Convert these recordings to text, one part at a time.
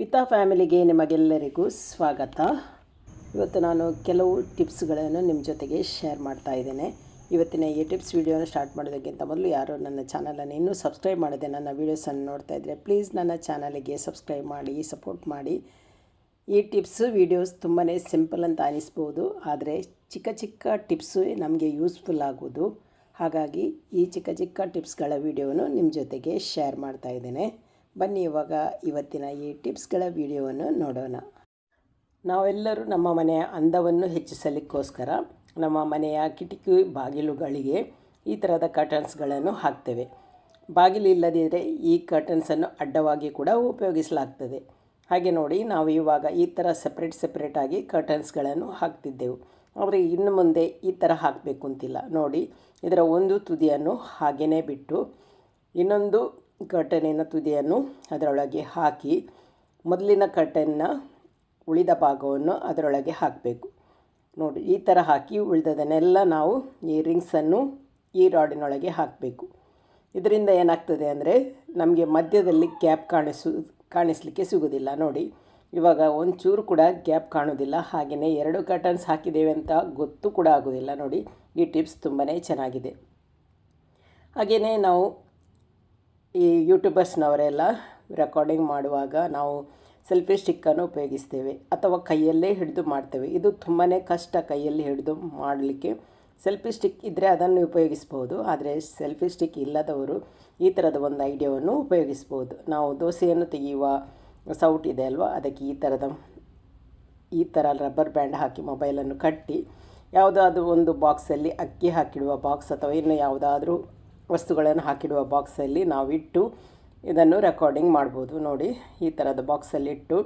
ವಿತಾ ಫ್ಯಾಮಿಲಿಗೆ ನಿಮಗೆಲ್ಲರಿಗೂ ಸ್ವಾಗತ. ಇವತ್ತು ನಾನು ಕೆಲವು ಟಿಪ್ಸ್ಗಳನ್ನು ನಿಮ್ಮ ಜೊತೆಗೆ ಶೇರ್ ಮಾಡ್ತಾ ಇದ್ದೇನೆ. ಇವತ್ತಿನ ಈ ಟಿಪ್ಸ್ ವೀಡಿಯೋನ ಸ್ಟಾರ್ಟ್ ಮಾಡೋದಕ್ಕಿಂತ ಮೊದಲು ಯಾರು ನನ್ನ ಚಾನಲನ್ನು ಇನ್ನೂ ಸಬ್ಸ್ಕ್ರೈಬ್ ಮಾಡಿದೆ ನನ್ನ ವೀಡಿಯೋಸನ್ನು ನೋಡ್ತಾ ಇದ್ದರೆ ಪ್ಲೀಸ್ ನನ್ನ ಚಾನಲಿಗೆ ಸಬ್ಸ್ಕ್ರೈಬ್ ಮಾಡಿ, ಸಪೋರ್ಟ್ ಮಾಡಿ. ಈ ಟಿಪ್ಸು, ವೀಡಿಯೋಸ್ ತುಂಬಾ ಸಿಂಪಲ್ ಅಂತ ಅನಿಸ್ಬೋದು, ಆದರೆ ಚಿಕ್ಕ ಚಿಕ್ಕ ಟಿಪ್ಸು ನಮಗೆ ಯೂಸ್ಫುಲ್ ಆಗೋದು. ಹಾಗಾಗಿ ಈ ಚಿಕ್ಕ ಚಿಕ್ಕ ಟಿಪ್ಸ್ಗಳ ವೀಡಿಯೋನು ನಿಮ್ಮ ಜೊತೆಗೆ ಶೇರ್ ಮಾಡ್ತಾ ಇದ್ದೇನೆ. ಬನ್ನಿ ಇವಾಗ ಇವತ್ತಿನ ಈ ಟಿಪ್ಸ್ಗಳ ವಿಡಿಯೋವನ್ನು ನೋಡೋಣ. ನಾವೆಲ್ಲರೂ ನಮ್ಮ ಮನೆಯ ಅಂದವನ್ನು ಹೆಚ್ಚಿಸಲಿಕ್ಕೋಸ್ಕರ ನಮ್ಮ ಮನೆಯ ಕಿಟಕಿ ಬಾಗಿಲುಗಳಿಗೆ ಈ ಥರದ ಕರ್ಟನ್ಸ್ಗಳನ್ನು ಹಾಕ್ತೇವೆ. ಬಾಗಿಲು ಇಲ್ಲದಿದ್ದರೆ ಈ ಕರ್ಟನ್ಸನ್ನು ಅಡ್ಡವಾಗಿ ಕೂಡ ಉಪಯೋಗಿಸಲಾಗ್ತದೆ. ಹಾಗೆ ನೋಡಿ, ನಾವು ಇವಾಗ ಈ ಥರ ಸಪ್ರೇಟ್ ಸಪ್ರೇಟಾಗಿ ಕರ್ಟನ್ಸ್ಗಳನ್ನು ಹಾಕ್ತಿದ್ದೆವು. ಆದರೆ ಇನ್ನು ಮುಂದೆ ಈ ಥರ ಹಾಕಬೇಕು ಅಂತಿಲ್ಲ ನೋಡಿ, ಇದರ ಒಂದು ತುದಿಯನ್ನು ಹಾಗೆಯೇ ಬಿಟ್ಟು ಇನ್ನೊಂದು ಕರ್ಟನಿನ ತುದಿಯನ್ನು ಅದರೊಳಗೆ ಹಾಕಿ, ಮೊದಲಿನ ಕರ್ಟನ್ನ ಉಳಿದ ಭಾಗವನ್ನು ಅದರೊಳಗೆ ಹಾಕಬೇಕು. ನೋಡಿ, ಈ ಥರ ಹಾಕಿ ಉಳಿದದನ್ನೆಲ್ಲ ನಾವು ಈ ರಿಂಗ್ಸನ್ನು ಈ ರಾಡಿನೊಳಗೆ ಹಾಕಬೇಕು. ಇದರಿಂದ ಏನಾಗ್ತದೆ ಅಂದರೆ, ನಮಗೆ ಮಧ್ಯದಲ್ಲಿ ಗ್ಯಾಪ್ ಕಾಣಿಸು, ಕಾಣಿಸಲಿಕ್ಕೆ ಸಿಗೋದಿಲ್ಲ. ನೋಡಿ, ಇವಾಗ ಒಂಚೂರು ಕೂಡ ಗ್ಯಾಪ್ ಕಾಣೋದಿಲ್ಲ. ಹಾಗೆಯೇ ಎರಡು ಕರ್ಟನ್ಸ್ ಹಾಕಿದ್ದೇವೆ ಅಂತ ಗೊತ್ತು ಕೂಡ ಆಗೋದಿಲ್ಲ. ನೋಡಿ, ಈ ಟಿಪ್ಸ್ ತುಂಬಾ ಚೆನ್ನಾಗಿದೆ. ಹಾಗೆಯೇ ನಾವು ಈ ಯೂಟ್ಯೂಬರ್ಸ್ನವರೆಲ್ಲ ರೆಕಾರ್ಡಿಂಗ್ ಮಾಡುವಾಗ ನಾವು ಸೆಲ್ಫಿ ಸ್ಟಿಕ್ಕನ್ನು ಉಪಯೋಗಿಸ್ತೇವೆ ಅಥವಾ ಕೈಯಲ್ಲೇ ಹಿಡಿದು ಮಾಡ್ತೇವೆ. ಇದು ತುಂಬಾ ಕಷ್ಟ ಕೈಯಲ್ಲಿ ಹಿಡಿದು ಮಾಡಲಿಕ್ಕೆ ಸೆಲ್ಫಿ ಸ್ಟಿಕ್ ಇದ್ದರೆ ಅದನ್ನು ಉಪಯೋಗಿಸ್ಬೋದು. ಆದರೆ ಸೆಲ್ಫಿ ಸ್ಟಿಕ್ ಇಲ್ಲದವರು ಈ ಥರದ ಒಂದು ಐಡಿಯಾವನ್ನು ಉಪಯೋಗಿಸ್ಬೋದು. ನಾವು ದೋಸೆಯನ್ನು ತೆಗೆಯುವ ಸೌಟ್ ಇದೆ ಅಲ್ವಾ? ಅದಕ್ಕೆ ಈ ಥರದ ಈ ಥರ ರಬ್ಬರ್ ಬ್ಯಾಂಡ್ ಹಾಕಿ ಮೊಬೈಲನ್ನು ಕಟ್ಟಿ, ಯಾವುದಾದ್ರೂ ಒಂದು ಬಾಕ್ಸಲ್ಲಿ ಅಕ್ಕಿ ಹಾಕಿಡುವ ಬಾಕ್ಸ್ ಅಥವಾ ಇನ್ನು ಯಾವುದಾದ್ರೂ ವಸ್ತುಗಳನ್ನು ಹಾಕಿಡುವ ಬಾಕ್ಸಲ್ಲಿ ನಾವಿಟ್ಟು ಇದನ್ನು ರೆಕಾರ್ಡಿಂಗ್ ಮಾಡ್ಬೋದು. ನೋಡಿ, ಈ ಥರದ ಬಾಕ್ಸಲ್ಲಿಟ್ಟು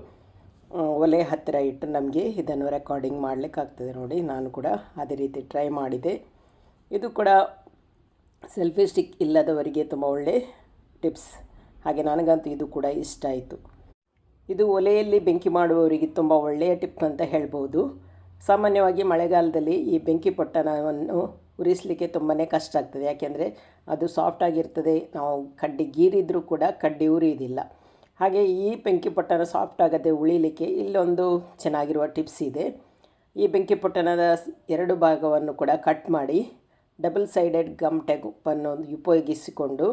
ಒಲೆ ಹತ್ತಿರ ಇಟ್ಟು ನಮಗೆ ಇದನ್ನು ರೆಕಾರ್ಡಿಂಗ್ ಮಾಡಲಿಕ್ಕಾಗ್ತದೆ ನೋಡಿ, ನಾನು ಕೂಡ ಅದೇ ರೀತಿ ಟ್ರೈ ಮಾಡಿದೆ. ಇದು ಕೂಡ ಸೆಲ್ಫಿ ಸ್ಟಿಕ್ ಇಲ್ಲದವರಿಗೆ ತುಂಬ ಒಳ್ಳೆ ಟಿಪ್ಸ್ ಹಾಗೆ ನನಗಂತೂ ಇದು ಕೂಡ ಇಷ್ಟ ಆಯಿತು. ಇದು ಒಲೆಯಲ್ಲಿ ಬೆಂಕಿ ಮಾಡುವವರಿಗೆ ತುಂಬ ಒಳ್ಳೆಯ ಟಿಪ್ ಅಂತ ಹೇಳ್ಬೋದು. ಸಾಮಾನ್ಯವಾಗಿ ಮಳೆಗಾಲದಲ್ಲಿ ಈ ಬೆಂಕಿ ಪೊಟ್ಟಣವನ್ನು ಉರಿಸಲಿಕ್ಕೆ ತುಂಬಾ ಕಷ್ಟ ಆಗ್ತದೆ. ಯಾಕೆಂದರೆ ಅದು ಸಾಫ್ಟ್ ಆಗಿರ್ತದೆ. ನಾವು ಕಡ್ಡಿ ಗೀರಿದ್ರೂ ಕೂಡ ಕಡ್ಡಿ ಉರಿಯೋದಿಲ್ಲ. ಹಾಗೆ ಈ ಬೆಂಕಿ ಪೊಟ್ಟಣ ಸಾಫ್ಟ್ ಆಗದೆ ಉಳಿಲಿಕ್ಕೆ ಇಲ್ಲೊಂದು ಚೆನ್ನಾಗಿರುವ ಟಿಪ್ಸ್ ಇದೆ. ಈ ಬೆಂಕಿ ಪೊಟ್ಟಣದ ಎರಡು ಭಾಗವನ್ನು ಕೂಡ ಕಟ್ ಮಾಡಿ ಡಬಲ್ ಸೈಡೆಡ್ ಗಮ್ ಟೆಗುಪ್ಪನ್ನು ಉಪಯೋಗಿಸಿಕೊಂಡು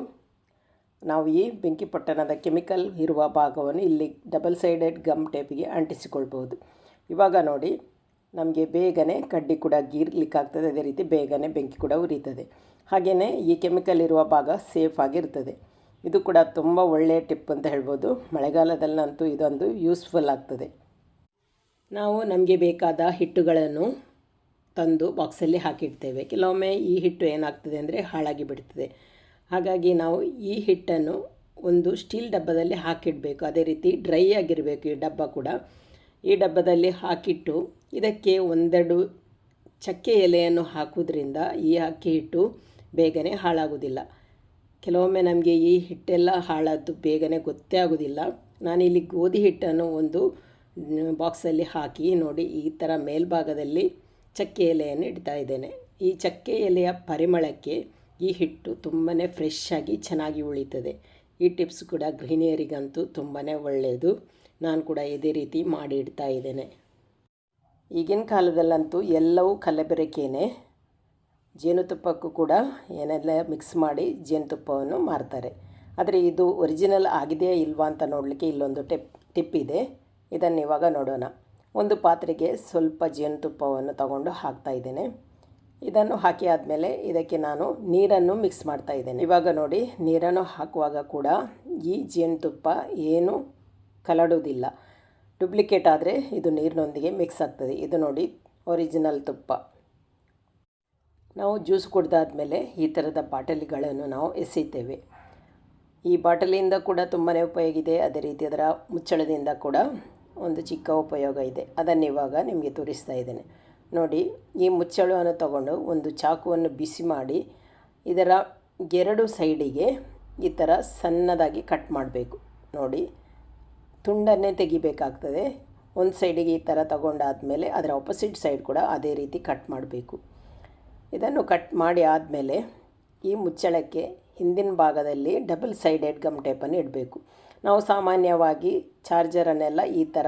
ನಾವು ಈ ಬೆಂಕಿ ಪೊಟ್ಟಣದ ಕೆಮಿಕಲ್ ಇರುವ ಭಾಗವನ್ನು ಇಲ್ಲಿ ಡಬಲ್ ಸೈಡೆಡ್ ಗಮ್ ಟೇಪಿಗೆ ಅಂಟಿಸಿಕೊಳ್ಬೋದು ಇವಾಗ ನೋಡಿ ನಮಗೆ ಬೇಗನೆ ಕಡ್ಡಿ ಕೂಡ ಗೀರ್ಲಿಕ್ಕಾಗ್ತದೆ. ಅದೇ ರೀತಿ ಬೇಗನೆ ಬೆಂಕಿ ಕೂಡ ಉರಿತದೆ. ಹಾಗೆಯೇ ಈ ಕೆಮಿಕಲ್ ಇರುವ ಭಾಗ ಸೇಫ್ ಆಗಿರ್ತದೆ. ಇದು ಕೂಡ ತುಂಬ ಒಳ್ಳೆಯ ಟಿಪ್ ಅಂತ ಹೇಳ್ಬೋದು. ಮಳೆಗಾಲದಲ್ಲಂತೂ ಇದೊಂದು ಯೂಸ್ಫುಲ್ ಆಗ್ತದೆ. ನಾವು ನಮಗೆ ಬೇಕಾದ ಹಿಟ್ಟುಗಳನ್ನು ತಂದು ಬಾಕ್ಸಲ್ಲಿ ಹಾಕಿಡ್ತೇವೆ. ಕೆಲವೊಮ್ಮೆ ಈ ಹಿಟ್ಟು ಏನಾಗ್ತದೆ ಅಂದರೆ ಹಾಳಾಗಿ ಬಿಡ್ತದೆ. ಹಾಗಾಗಿ ನಾವು ಈ ಹಿಟ್ಟನ್ನು ಒಂದು ಸ್ಟೀಲ್ ಡಬ್ಬದಲ್ಲಿ ಹಾಕಿಡಬೇಕು. ಅದೇ ರೀತಿ ಡ್ರೈ ಆಗಿರಬೇಕು ಈ ಡಬ್ಬ ಕೂಡ. ಈ ಡಬ್ಬದಲ್ಲಿ ಹಾಕಿಟ್ಟು ಇದಕ್ಕೆ ಒಂದೆರಡು ಚಕ್ಕೆ ಎಲೆಯನ್ನು ಹಾಕೋದ್ರಿಂದ ಈ ಅಕ್ಕಿ ಹಿಟ್ಟು ಬೇಗನೆ ಹಾಳಾಗೋದಿಲ್ಲ ಕೆಲವೊಮ್ಮೆ ನಮಗೆ ಈ ಹಿಟ್ಟೆಲ್ಲ ಹಾಳಾದ್ದು ಬೇಗನೆ ಗೊತ್ತೇ ಆಗೋದಿಲ್ಲ ನಾನಿಲ್ಲಿ ಗೋಧಿ ಹಿಟ್ಟನ್ನು ಒಂದು ಬಾಕ್ಸಲ್ಲಿ ಹಾಕಿ ನೋಡಿ ಈ ಥರ ಮೇಲ್ಭಾಗದಲ್ಲಿ ಚಕ್ಕೆ ಎಲೆಯನ್ನು ಇಡ್ತಾ ಇದ್ದೇನೆ. ಈ ಚಕ್ಕೆ ಎಲೆಯ ಪರಿಮಳಕ್ಕೆ ಈ ಹಿಟ್ಟು ತುಂಬಾ ಫ್ರೆಶ್ ಆಗಿ ಚೆನ್ನಾಗಿ ಉಳಿತದೆ. ಈ ಟಿಪ್ಸ್ ಕೂಡ ಗೃಹಿಣಿಯರಿಗಂತೂ ತುಂಬಾ ಒಳ್ಳೆಯದು ನಾನು ಕೂಡ ಇದೇ ರೀತಿ ಮಾಡಿ ಇಡ್ತಾ ಇದ್ದೇನೆ. ಈಗಿನ ಕಾಲದಲ್ಲಂತೂ ಎಲ್ಲವೂ ಕಲಬೆರಕೆಯೇ ಜೇನುತುಪ್ಪಕ್ಕೂ ಕೂಡ ಏನೆಲ್ಲ ಮಿಕ್ಸ್ ಮಾಡಿ ಜೇನುತುಪ್ಪವನ್ನು ಮಾರ್ತಾರೆ. ಆದರೆ ಇದು ಒರಿಜಿನಲ್ ಆಗಿದೆಯಾ ಇಲ್ವಾ ಅಂತ ನೋಡಲಿಕ್ಕೆ ಇಲ್ಲೊಂದು ಟಿಪ್ ಟಿಪ್ ಇದೆ. ಇದನ್ನು ಇವಾಗ ನೋಡೋಣ. ಒಂದು ಪಾತ್ರೆಗೆ ಸ್ವಲ್ಪ ಜೇನುತುಪ್ಪವನ್ನು ತಗೊಂಡು ಹಾಕ್ತಾ ಇದ್ದೇನೆ. ಇದನ್ನು ಹಾಕಿ ಆದಮೇಲೆ ಇದಕ್ಕೆ ನಾನು ನೀರನ್ನು ಮಿಕ್ಸ್ ಮಾಡ್ತಾ ಇದ್ದೇನೆ. ಇವಾಗ ನೋಡಿ, ನೀರನ್ನು ಹಾಕುವಾಗ ಕೂಡ ಈ ಜೇನುತುಪ್ಪ ಏನು ಕಲಡೋದಿಲ್ಲ ಡುಪ್ಲಿಕೇಟ್ ಆದರೆ ಇದು ನೀರಿನೊಂದಿಗೆ ಮಿಕ್ಸ್ ಆಗ್ತದೆ. ಇದು ನೋಡಿ ಒರಿಜಿನಲ್ ತುಪ್ಪ. ನಾವು ಜ್ಯೂಸ್ ಕುಡ್ದಾದ್ಮೇಲೆ ಈ ಥರದ ಬಾಟಲಿಗಳನ್ನು ನಾವು ಎಸೆಯುತ್ತೇವೆ. ಈ ಬಾಟಲಿಯಿಂದ ಕೂಡ ತುಂಬಾ ಉಪಯೋಗ ಇದೆ. ಅದೇ ರೀತಿ ಅದರ ಮುಚ್ಚಳದಿಂದ ಕೂಡ ಒಂದು ಚಿಕ್ಕ ಉಪಯೋಗ ಇದೆ. ಅದನ್ನು ಇವಾಗ ನಿಮಗೆ ತೋರಿಸ್ತಾ ಇದ್ದೇನೆ. ನೋಡಿ, ಈ ಮುಚ್ಚಳವನ್ನು ತಗೊಂಡು ಒಂದು ಚಾಕುವನ್ನು ಬಿಸಿ ಮಾಡಿ, ಇದರ ಎರಡು ಸೈಡಿಗೆ ಈ ಥರ ಸಣ್ಣದಾಗಿ ಕಟ್ ಮಾಡಬೇಕು. ನೋಡಿ, ತುಂಡನ್ನೇ ತೆಗಿಬೇಕಾಗ್ತದೆ. ಒಂದು ಸೈಡಿಗೆ ಈ ಥರ ತಗೊಂಡಾದಮೇಲೆ ಅದರ ಆಪೋಸಿಟ್ ಸೈಡ್ ಕೂಡ ಅದೇ ರೀತಿ ಕಟ್ ಮಾಡಬೇಕು. ಇದನ್ನು ಕಟ್ ಮಾಡಿ ಆದಮೇಲೆ ಈ ಮುಚ್ಚಳಕ್ಕೆ ಹಿಂದಿನ ಭಾಗದಲ್ಲಿ ಡಬಲ್ ಸೈಡೆಡ್ ಗಮ್ ಟೇಪನ್ನು ಇಡಬೇಕು. ನಾವು ಸಾಮಾನ್ಯವಾಗಿ ಚಾರ್ಜರನ್ನೆಲ್ಲ ಈ ಥರ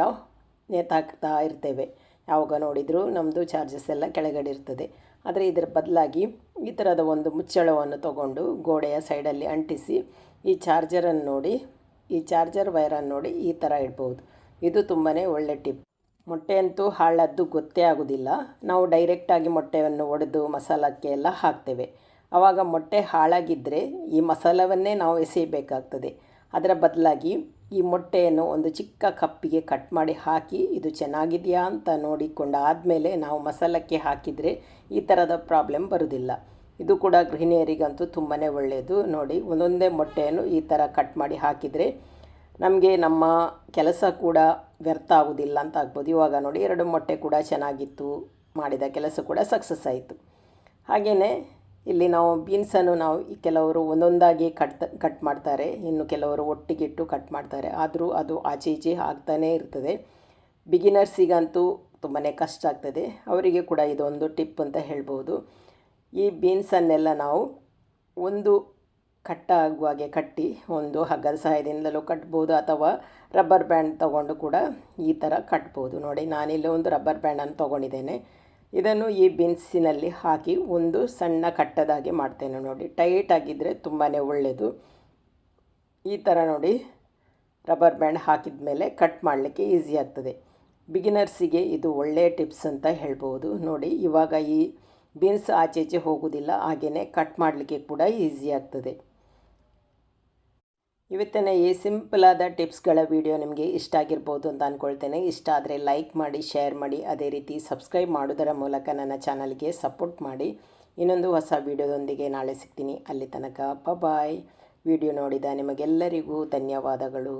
ನೇತಾಕ್ತಾ ಇರ್ತೇವೆ. ಯಾವಾಗ ನೋಡಿದರೂ ನಮ್ಮದು ಚಾರ್ಜಸ್ ಎಲ್ಲ ಕೆಳಗಡೆ ಇರ್ತದೆ. ಆದರೆ ಇದರ ಬದಲಾಗಿ ಈ ಥರದ ಒಂದು ಮುಚ್ಚಳವನ್ನು ತಗೊಂಡು ಗೋಡೆಯ ಸೈಡಲ್ಲಿ ಅಂಟಿಸಿ ಈ ಚಾರ್ಜರನ್ನು ನೋಡಿ, ಈ ಚಾರ್ಜರ್ ವೈರನ್ನು ನೋಡಿ ಈ ಥರ ಇಡ್ಬೋದು. ಇದು ತುಂಬಾ ಒಳ್ಳೆ ಟಿಪ್ ಮೊಟ್ಟೆ ಅಂತೂ ಹಾಳದ್ದು ಗೊತ್ತೇ ಆಗೋದಿಲ್ಲ. ನಾವು ಡೈರೆಕ್ಟಾಗಿ ಮೊಟ್ಟೆಯನ್ನು ಒಡೆದು ಮಸಾಲಕ್ಕೆ ಎಲ್ಲ ಹಾಕ್ತೇವೆ. ಆವಾಗ ಮೊಟ್ಟೆ ಹಾಳಾಗಿದ್ದರೆ ಈ ಮಸಾಲವನ್ನೇ ನಾವು ಎಸೆಯಬೇಕಾಗ್ತದೆ. ಅದರ ಬದಲಾಗಿ ಈ ಮೊಟ್ಟೆಯನ್ನು ಒಂದು ಚಿಕ್ಕ ಕಪ್ಪಿಗೆ ಕಟ್ ಮಾಡಿ ಹಾಕಿ, ಇದು ಚೆನ್ನಾಗಿದೆಯಾ? ಅಂತ ನೋಡಿಕೊಂಡು ಆದಮೇಲೆ ನಾವು ಮಸಾಲಕ್ಕೆ ಹಾಕಿದರೆ ಈ ಥರದ ಪ್ರಾಬ್ಲಮ್ ಬರೋದಿಲ್ಲ. ಇದು ಕೂಡ ಗೃಹಿಣಿಯರಿಗಂತೂ ತುಂಬಾ ಒಳ್ಳೆಯದು ನೋಡಿ, ಒಂದೊಂದೇ ಮೊಟ್ಟೆಯನ್ನು ಈ ಥರ ಕಟ್ ಮಾಡಿ ಹಾಕಿದರೆ ನಮಗೆ ನಮ್ಮ ಕೆಲಸ ಕೂಡ ವ್ಯರ್ಥ ಆಗೋದಿಲ್ಲ ಅಂತ ಆಗ್ಬೋದು. ಇವಾಗ ನೋಡಿ, ಎರಡು ಮೊಟ್ಟೆ ಕೂಡ ಚೆನ್ನಾಗಿತ್ತು, ಮಾಡಿದ ಕೆಲಸ ಕೂಡ ಸಕ್ಸಸ್ ಆಯಿತು. ಹಾಗೆಯೇ ಇಲ್ಲಿ ನಾವು ಬೀನ್ಸನ್ನು ನಾವು ಕೆಲವರು ಒಂದೊಂದಾಗಿ ಕಟ್ ಕಟ್ ಮಾಡ್ತಾರೆ. ಇನ್ನು ಕೆಲವರು ಒಟ್ಟಿಗಿಟ್ಟು ಕಟ್ ಮಾಡ್ತಾರೆ. ಆದರೂ ಅದು ಆಚೆ ಈಚೆ ಆಗ್ತಾನೇ ಇರ್ತದೆ. ಬಿಗಿನರ್ಸಿಗಂತೂ ತುಂಬಾ ಕಷ್ಟ ಆಗ್ತದೆ. ಅವರಿಗೆ ಕೂಡ ಇದೊಂದು ಟಿಪ್ ಅಂತ ಹೇಳ್ಬೋದು. ಈ ಬೀನ್ಸನ್ನೆಲ್ಲ ನಾವು ಒಂದು ಕಟ್ಟ ಆಗುವಾಗೆ ಕಟ್ಟಿ, ಒಂದು ಹಗ್ಗದ ಸಹಾಯದಿಂದಲೂ ಕಟ್ಬೋದು ಅಥವಾ ರಬ್ಬರ್ ಬ್ಯಾಂಡ್ ತೊಗೊಂಡು ಕೂಡ ಈ ಥರ ಕಟ್ಬೋದು. ನೋಡಿ, ನಾನಿಲ್ಲಿ ಒಂದು ರಬ್ಬರ್ ಬ್ಯಾಂಡನ್ನು ತೊಗೊಂಡಿದ್ದೇನೆ. ಇದನ್ನು ಈ ಬೀನ್ಸಿನಲ್ಲಿ ಹಾಕಿ ಒಂದು ಸಣ್ಣ ಕಟ್ಟದಾಗೆ ಮಾಡ್ತೇನೆ ನೋಡಿ. ಟೈಟ್ ಆಗಿದ್ದರೆ ತುಂಬಾ ಒಳ್ಳೆಯದು ಈ ಥರ ನೋಡಿ ರಬ್ಬರ್ ಬ್ಯಾಂಡ್ ಹಾಕಿದ ಮೇಲೆ ಕಟ್ ಮಾಡಲಿಕ್ಕೆ ಈಸಿ ಆಗ್ತದೆ. ಬಿಗಿನರ್ಸಿಗೆ ಇದು ಒಳ್ಳೆಯ ಟಿಪ್ಸ್ ಅಂತ ಹೇಳ್ಬೋದು. ನೋಡಿ, ಇವಾಗ ಈ ಬೀನ್ಸ್ ಆಚೆ ಈಚೆ ಹೋಗೋದಿಲ್ಲ ಹಾಗೆಯೇ ಕಟ್ ಮಾಡಲಿಕ್ಕೆ ಕೂಡ ಈಸಿ ಆಗ್ತದೆ. ಇವತ್ತಿನ ಈ ಸಿಂಪಲಾದ ಟಿಪ್ಸ್ಗಳ ವಿಡಿಯೋ ನಿಮಗೆ ಇಷ್ಟ ಆಗಿರ್ಬೋದು ಅಂತ ಅಂದ್ಕೊಳ್ತೇನೆ ಇಷ್ಟ ಆದರೆ ಲೈಕ್ ಮಾಡಿ ಶೇರ್ ಮಾಡಿ, ಅದೇ ರೀತಿ ಸಬ್ಸ್ಕ್ರೈಬ್ ಮಾಡೋದರ ಮೂಲಕ ನನ್ನ ಚಾನಲ್ಗೆ ಸಪೋರ್ಟ್ ಮಾಡಿ. ಇನ್ನೊಂದು ಹೊಸ ವಿಡಿಯೋದೊಂದಿಗೆ ನಾಳೆ ಸಿಗ್ತೀನಿ. ಅಲ್ಲಿ ತನಕ ಬಾಯ್ ವಿಡಿಯೋ ನೋಡಿದ ನಿಮಗೆಲ್ಲರಿಗೂ ಧನ್ಯವಾದಗಳು.